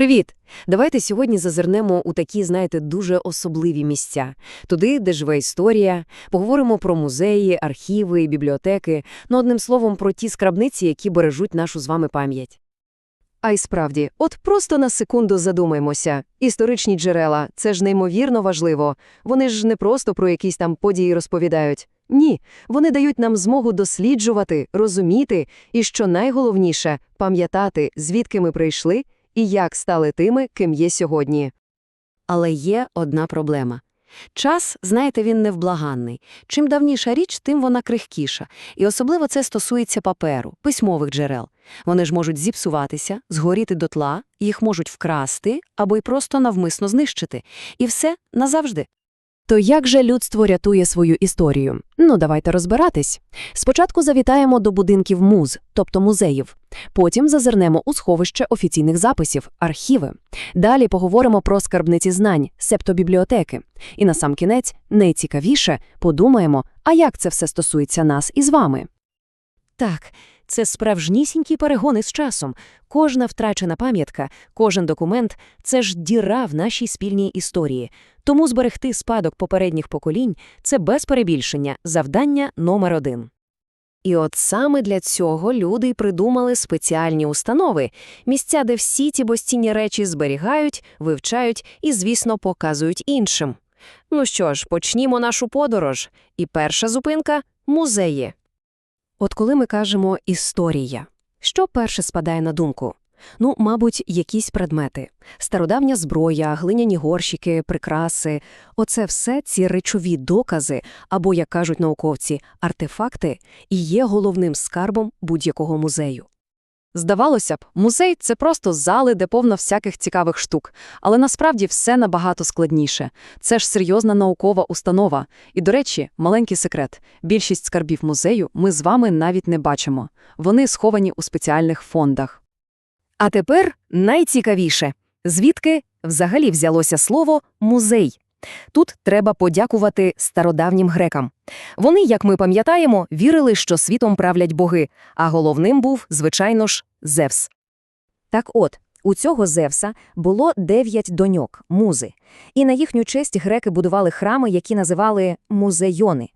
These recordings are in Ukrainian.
Привіт! Давайте сьогодні зазирнемо у такі, знаєте, дуже особливі місця. Туди, де живе історія, поговоримо про музеї, архіви, бібліотеки, ну, одним словом, про ті скрабниці, які бережуть нашу з вами пам'ять. А й справді, от просто на секунду задумаємося. Історичні джерела – це ж неймовірно важливо. Вони ж не просто про якісь там події розповідають. Ні, вони дають нам змогу досліджувати, розуміти і, що найголовніше, пам'ятати, звідки ми прийшли і як стали тими, ким є сьогодні. Але є одна проблема. Час, знаєте, він невблаганний. Чим давніша річ, тим вона крихкіша. І особливо це стосується паперу, письмових джерел. Вони ж можуть зіпсуватися, згоріти дотла, їх можуть вкрасти або й просто навмисно знищити. І все назавжди. То як же людство рятує свою історію? Ну, давайте розбиратись. Спочатку завітаємо до будинків муз, тобто музеїв. Потім зазирнемо у сховище офіційних записів, архіви. Далі поговоримо про скарбниці знань, септо бібліотеки. І насамкінець, найцікавіше, подумаємо, а як це все стосується нас із вами. Так, це справжнісінькі перегони з часом. Кожна втрачена пам'ятка, кожен документ – це ж діра в нашій спільній історії. Тому зберегти спадок попередніх поколінь – це без перебільшення завдання номер один. І от саме для цього люди й придумали спеціальні установи – місця, де всі ці безцінні речі зберігають, вивчають і, звісно, показують іншим. Ну що ж, почнімо нашу подорож. І перша зупинка – музеї. От коли ми кажемо «історія», що перше спадає на думку? Ну, мабуть, якісь предмети. Стародавня зброя, глиняні горщики, прикраси. Оце все ці речові докази, або, як кажуть науковці, артефакти, і є головним скарбом будь-якого музею. Здавалося б, музей – це просто зали, де повно всяких цікавих штук. Але насправді все набагато складніше. Це ж серйозна наукова установа. І, до речі, маленький секрет. Більшість скарбів музею ми з вами навіть не бачимо. Вони сховані у спеціальних фондах. А тепер найцікавіше. Звідки взагалі взялося слово «музей»? Тут треба подякувати стародавнім грекам. Вони, як ми пам'ятаємо, вірили, що світом правлять боги, а головним був, звичайно ж, Зевс. Так от, у цього Зевса було дев'ять доньок, музи. І на їхню честь греки будували храми, які називали музейони.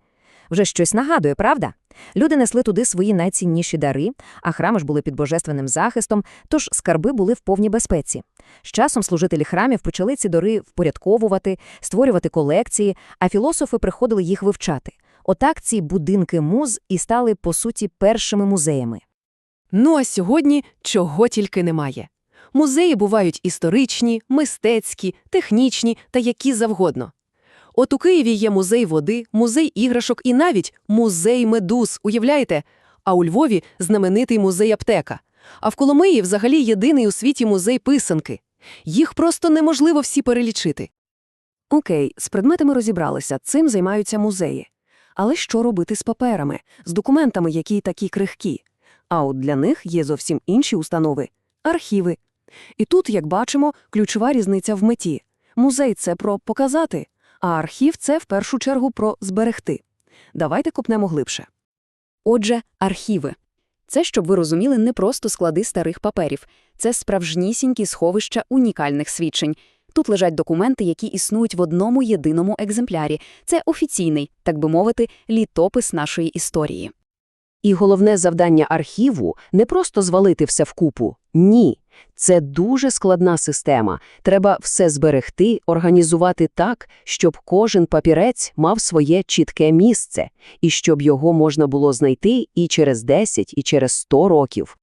Вже щось нагадує, правда? Люди несли туди свої найцінніші дари, а храми ж були під божественним захистом, тож скарби були в повній безпеці. З часом служителі храмів почали ці дари впорядковувати, створювати колекції, а філософи приходили їх вивчати. Отак ці будинки муз і стали, по суті, першими музеями. Ну а сьогодні чого тільки немає. Музеї бувають історичні, мистецькі, технічні та які завгодно. От у Києві є музей води, музей іграшок і навіть музей медуз, уявляєте? А у Львові знаменитий музей аптека. А в Коломиї взагалі єдиний у світі музей писанки. Їх просто неможливо всі перелічити. Окей, з предметами розібралися, цим займаються музеї. Але що робити з паперами, з документами, які такі крихкі? А от для них є зовсім інші установи – архіви. І тут, як бачимо, ключова різниця в меті. Музей – це про показати, а архів – це в першу чергу про зберегти. Давайте копнемо глибше. Отже, архіви. Це, щоб ви розуміли, не просто склади старих паперів. Це справжнісінькі сховища унікальних свідчень. Тут лежать документи, які існують в одному єдиному екземплярі. Це офіційний, так би мовити, літопис нашої історії. І головне завдання архіву – не просто звалити все вкупу. Ні. Це дуже складна система. Треба все зберегти, організувати так, щоб кожен папірець мав своє чітке місце, і щоб його можна було знайти і через 10, і через 100 років.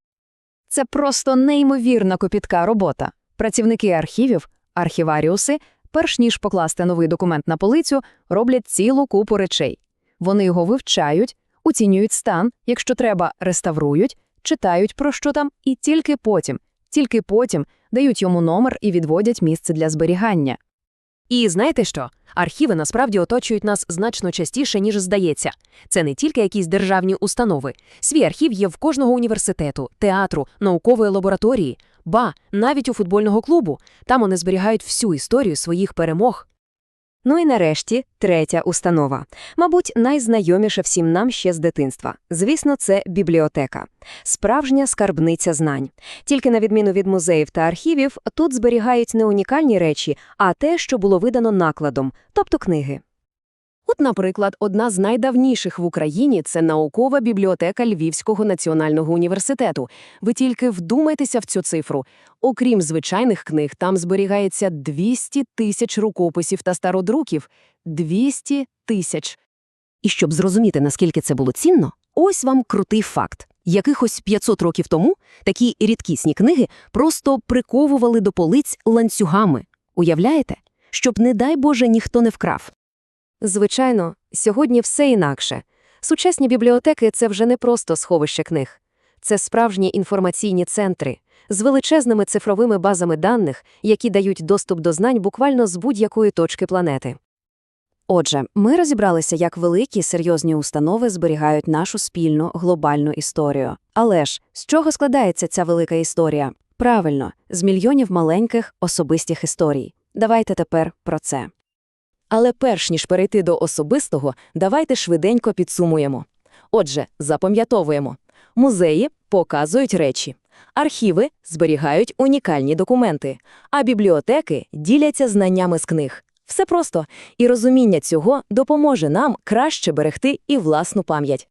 Це просто неймовірна копітка робота. Працівники архівів, архіваріуси, перш ніж покласти новий документ на полицю, роблять цілу купу речей. Вони його вивчають, оцінюють стан, якщо треба, реставрують, читають про що там, і тільки потім, тільки потім дають йому номер і відводять місце для зберігання. І знаєте що? Архіви насправді оточують нас значно частіше, ніж здається. Це не тільки якісь державні установи. Свій архів є в кожного університету, театру, наукової лабораторії, ба, навіть у футбольного клубу. Там вони зберігають всю історію своїх перемог. Ну і нарешті третя установа. Мабуть, найзнайоміша всім нам ще з дитинства. Звісно, це бібліотека. Справжня скарбниця знань. Тільки на відміну від музеїв та архівів, тут зберігають не унікальні речі, а те, що було видано накладом, тобто книги. От, наприклад, одна з найдавніших в Україні – це наукова бібліотека Львівського національного університету. Ви тільки вдумайтеся в цю цифру. Окрім звичайних книг, там зберігається 200 тисяч рукописів та стародруків. 200 тисяч. І щоб зрозуміти, наскільки це було цінно, ось вам крутий факт. Якихось 500 років тому такі рідкісні книги просто приковували до полиць ланцюгами. Уявляєте? Щоб, не дай Боже, ніхто не вкрав. Звичайно, сьогодні все інакше. Сучасні бібліотеки – це вже не просто сховище книг. Це справжні інформаційні центри з величезними цифровими базами даних, які дають доступ до знань буквально з будь-якої точки планети. Отже, ми розібралися, як великі серйозні установи зберігають нашу спільну глобальну історію. Але ж з чого складається ця велика історія? Правильно, з мільйонів маленьких особистих історій. Давайте тепер про це. Але перш ніж перейти до особистого, давайте швиденько підсумуємо. Отже, запам'ятовуємо. Музеї показують речі, архіви зберігають унікальні документи, а бібліотеки діляться знаннями з книг. Все просто, і розуміння цього допоможе нам краще берегти і власну пам'ять.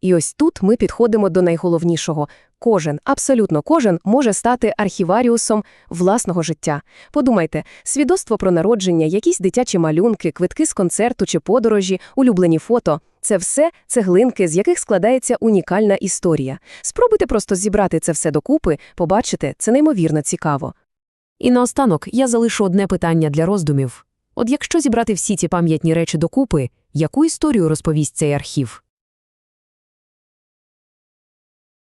І ось тут ми підходимо до найголовнішого. Кожен, абсолютно кожен, може стати архіваріусом власного життя. Подумайте, свідоцтво про народження, якісь дитячі малюнки, квитки з концерту чи подорожі, улюблені фото – це все цеглинки, з яких складається унікальна історія. Спробуйте просто зібрати це все докупи, побачите, це неймовірно цікаво. І наостанок я залишу одне питання для роздумів. От якщо зібрати всі ці пам'ятні речі докупи, яку історію розповість цей архів?